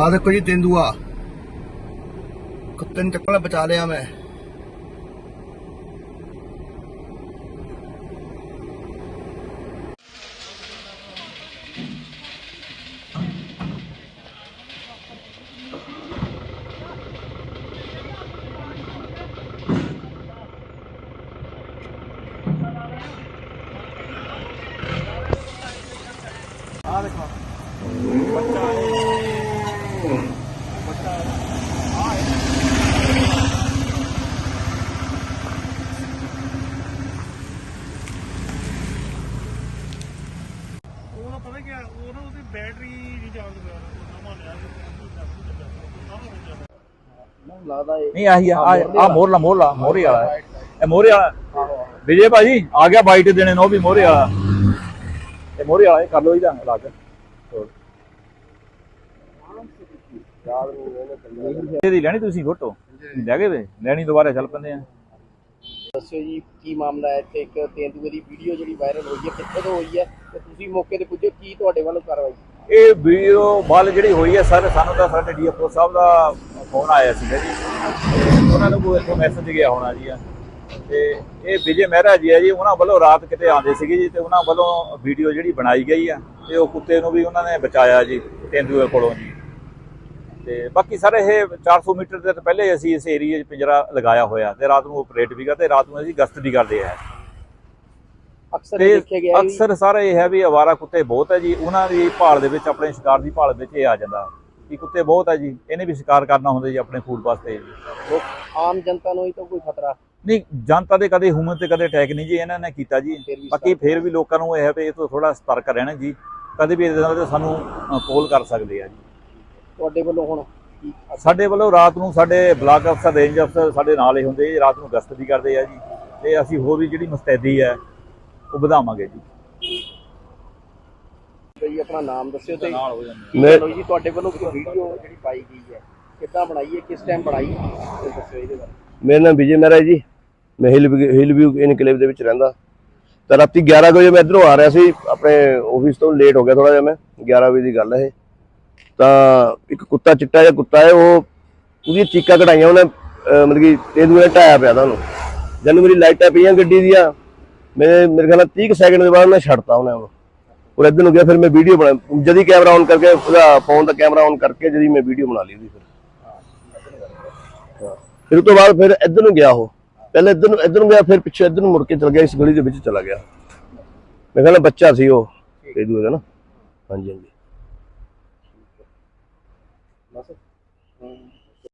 ਆ ਦੇਖੋ ਜੀ ਤੇਂਦੂਆ ਕੁੱਤੇ ਨੂੰ ਚੱਕਣ ਨਾਲ ਬਚਾ ਲਿਆ ਮੈਂ ਆ ਦੇਖੋ ਬੱਚਾ ਕੀ ਉਹ ਨਾ ਉਹਦੀ ਬੈਟਰੀ ਨਹੀਂ ਨਵਾਂ ਲਿਆ ਲੱਗਦਾ ਆਹੀ ਆ ਆ ਮੋਰਲਾ ਮੋਰਲਾ ਮੋਰੀ ਵਾਲਾ। ਹੈ। ਇਹ ਮੋਰੀ ਵਾਲਾ। ਵਿਜੇ ਭਾਜੀ ਆ ਗਿਆ ਬਾਈਟ ਦੇਣੇ ਨੂੰ ਉਹ ਵੀ ਮੋਰੀ ਵਾਲਾ। ਇਹ ਮੋਰੀ ਵਾਲਾ ਇਹ ਕਰ ਲੋ ਇਹਦਾ ਲੱਗ ਇਹਦੀ ਲੈਣੀ ਤੁਸੀਂ ਫੋਟੋ? ਲੈ ਗਏ ਵੇ ਲੈਣੀ ਦੁਬਾਰਾ ਚੱਲ ਪੈਂਦੇ ਆ। ਦੱਸਿਓ ਜੀ, ਕੀ ਮਾਮਲਾ ਹੈ ਇੱਥੇ? ਇੱਕ ਤੇਂਦੂਏ ਦੀ ਵੀਡੀਓ ਜਿਹੜੀ ਵਾਇਰਲ ਹੋਈ ਹੈ ਕਿੱਥੇ ਤੋਂ ਹੋਈ ਹੈ? ਤੇ ਤੁਸੀਂ ਮੌਕੇ ਤੇ ਪੁੱਜੋ, ਕੀ ਤੁਹਾਡੇ ਵੱਲੋਂ ਕਾਰਵਾਈ? ਇਹ ਵੀਡੀਓ ਵੱਲ ਜਿਹੜੀ ਹੋਈ ਹੈ, ਸਰ, ਸਾਨੂੰ ਤਾਂ ਸਾਡੇ ਡੀਐਫਓ ਸਾਹਿਬ ਦਾ ਫੋਨ ਆਇਆ ਸੀਗਾ ਜੀ। ਉਹਨਾਂ ਨੂੰ ਕੋਈ ਇੱਥੋਂ ਮੈਸੇਜ ਗਿਆ ਹੋਣਾ ਜੀ ਤੇ ਇਹ ਵਿਜੇ ਮਹਿਰਾ ਜੀ ਆ ਜੀ, ਉਹਨਾਂ ਵੱਲੋਂ ਰਾਤ ਕਿਤੇ ਆਉਂਦੇ ਸੀਗੇ ਜੀ, ਤੇ ਉਹਨਾਂ ਵੱਲੋਂ ਵੀਡੀਓ ਜਿਹੜੀ ਬਣਾਈ ਗਈ ਆ। ਤੇ ਉਹ ਕੁੱਤੇ ਨੂੰ ਵੀ ਉਹਨਾਂ ਨੇ ਬਚਾਇਆ ਜੀ, ਤੇਂਦੂਏ ਕੋਲੋਂ ਜੀ। ਤੇ ਬਾਕੀ ਸਰ ਇਹ 400 ਮੀਟਰ ਦੇ ਪਹਿਲੇ ਅਸੀਂ ਇਸ ਏਰੀਏ 'ਚ ਪਿੰਜਰਾ ਲਗਾਇਆ ਹੋਇਆ ਤੇ ਰਾਤ ਨੂੰ ਆਪਰੇਟ ਵੀ ਕਰਦੇ ਰਾਤ ਨੂੰ ਅਸੀਂ ਗਸ਼ਤ ਵੀ ਕਰਦੇ ਆ। ਅਕਸਰ ਦੇਖਿਆ ਗਿਆ ਅਕਸਰ ਸਾਰਾ ਇਹ ਹੈ ਵੀ ਅਵਾਰਾ ਕੁੱਤੇ ਬਹੁਤ ਹੈ ਜੀ ਉਹਨਾਂ ਦੀ ਭਾਲ ਦੇ ਵਿੱਚ ਆਪਣੇ ਸ਼ਿਕਾਰ ਦੀ ਭਾਲ ਵਿੱਚ ਇਹ ਆ ਜਾਂਦਾ ਕਿ ਕੁੱਤੇ ਬਹੁਤ ਹੈ ਜੀ ਇਹਨੇ ਵੀ ਸ਼ਿਕਾਰ ਕਰਨਾ ਹੁੰਦਾ ਜੀ ਆਪਣੇ ਫੂਡ ਵਾਸਤੇ। ਆਮ ਜਨਤਾ ਨੂੰ ਹੀ ਤਾਂ ਕੋਈ ਖਤਰਾ। ਨਹੀਂ ਜਨਤਾ ਦੇ ਕਦੇ ਹਿਊਮਨ ਤੇ ਕਦੇ ਅਟੈਕ ਨਹੀਂ ਜੀ ਇਹਨਾਂ ਨੇ ਕੀਤਾ ਜੀ। ਬਾਕੀ ਫਿਰ ਵੀ ਲੋਕਾਂ ਨੂੰ ਇਹ ਹੈ ਵੀ ਇਹ ਤੋਂ ਥੋੜਾ ਸਤਰਕ ਰਹਿਣਾ ਜੀ ਕਦੇ ਵੀ ਇਹਦੇ ਨਾਲ ਸਾਨੂੰ ਕੋਲ ਕਰ ਸਕਦੇ ਆ ਜੀ। ਤੁਹਾਡੇ ਵੱਲੋਂ ਹੁਣ ਕੀ ਸਾਡੇ ਵੱਲੋਂ ਰਾਤ ਨੂੰ ਸਾਡੇ ਬਲਾਕ ਅਫਸਰ ਰੇਂਜ ਅਫਸਰ ਸਾਡੇ ਨਾਲ ਹੀ ਹੁੰਦੇ ਰਾਤ ਨੂੰ ਗਸ਼ਤ ਵੀ ਕਰਦੇ ਆ ਜੀ। ਤੇ ਅਸੀਂ ਹੋਰ ਵੀ ਜਿਹੜੀ ਮੁਸਤੈਦੀ ਹੈ ਉਹ ਵਧਾਵਾਂਗੇ ਜੀ। ਜੀ ਆਪਣਾ ਨਾਮ ਦੱਸਿਓ ਤੇ ਨਾਲ ਹੋ ਜਾਂਦੇ। ਮੈਂ ਚਲੋ ਜੀ ਤੁਹਾਡੇ ਵੱਲੋਂ ਕੋਈ ਵੀਡੀਓ ਜਿਹੜੀ ਪਾਈ ਗਈ ਹੈ ਕਿੱਦਾਂ ਬਣਾਈ ਹੈ ਕਿਸ ਟਾਈਮ ਬਣਾਈ ਤੇ ਦੱਸਿਓ ਇਹਦੇ ਬਾਰੇ। ਮੇਰਾ ਨਾਮ ਵਿਜੇ ਮਹਿਰਾ ਜੀ। ਮੈਂ ਹਿਲ ਹਿਲ ਵਿਊ ਇਨਕਲੇਵ ਦੇ ਵਿੱਚ ਰਹਿੰਦਾ। ਤਾਂ ਰਾਤੀ 11 ਕੁ ਵਜੇ ਮੈਂ ਇਧਰੋਂ ਆ ਰਿਹਾ ਸੀ ਆਪਣੇ ਆਫਿਸ ਤੋਂ ਲੇਟ ਹੋ ਗਿਆ ਥੋੜਾ ਜਿਹਾ ਮੈਂ 11 ਵਜੇ ਦੀ ਗੱਲ ਹੈ ਇਹ। ਤਾਂ ਇੱਕ ਕੁੱਤਾ ਚਿੱਟਾ ਜਿਹਾ ਕੁੱਤਾ ਹੈ, ਉਹ ਉਹਦੀਆਂ ਚੀਕਾਂ ਕਢਾਈਆਂ ਉਹਨੇ ਮਤਲਬ ਕਿ ਤੇਂਦੂਏ ਨੇ ਢਾਇਆ ਪਿਆ ਤਾਂ ਉਹਨੂੰ ਮੇਰੀ ਲਾਈਟਾਂ ਪਈਆਂ ਗੱਡੀ ਦੀਆਂ, ਮੇਰੇ ਮੇਰੇ ਖਿਆਲ ਨਾਲ 30 ਸੈਕਿੰਡ ਦੇ ਬਾਅਦ ਮੈਂ ਛੱਡਤਾ ਉਹਨੇ ਉਹਨੂੰ। ਔਰ ਇੱਧਰ ਨੂੰ ਗਿਆ, ਫਿਰ ਮੈਂ ਵੀਡੀਓ ਬਣਾ, ਜਦੀ ਕੈਮਰਾ ਔਨ ਕਰਕੇ, ਉਹਦਾ ਫੋਨ ਦਾ ਕੈਮਰਾ ਔਨ ਕਰਕੇ ਜਦੀ ਮੈਂ ਵੀਡੀਓ ਬਣਾ ਲਈ ਉਹਦੀ ਫਿਰ। ਫਿਰ ਉਸ ਤੋਂ ਬਾਅਦ ਫਿਰ ਇੱਧਰ ਨੂੰ ਗਿਆ ਉਹ। ਪਹਿਲਾਂ ਇੱਧਰ ਨੂੰ ਇੱਧਰ ਨੂੰ ਗਿਆ, ਫਿਰ ਪਿੱਛੇ ਇੱਧਰ ਨੂੰ ਮੁੜ ਕੇ ਚਲ ਗਿਆ, ਇਸ ਗਲੀ ਦੇ ਵਿੱਚ ਚਲਾ ਗਿਆ। ਮੈਂ ਕਹਿੰਦਾ ਬੱਚਾ ਸੀ ਉਹ ਤੇ ਦੂਏ ਦਾ ਨਾ। ਹਾਂਜੀ ਹਾਂਜੀ। 没事，嗯。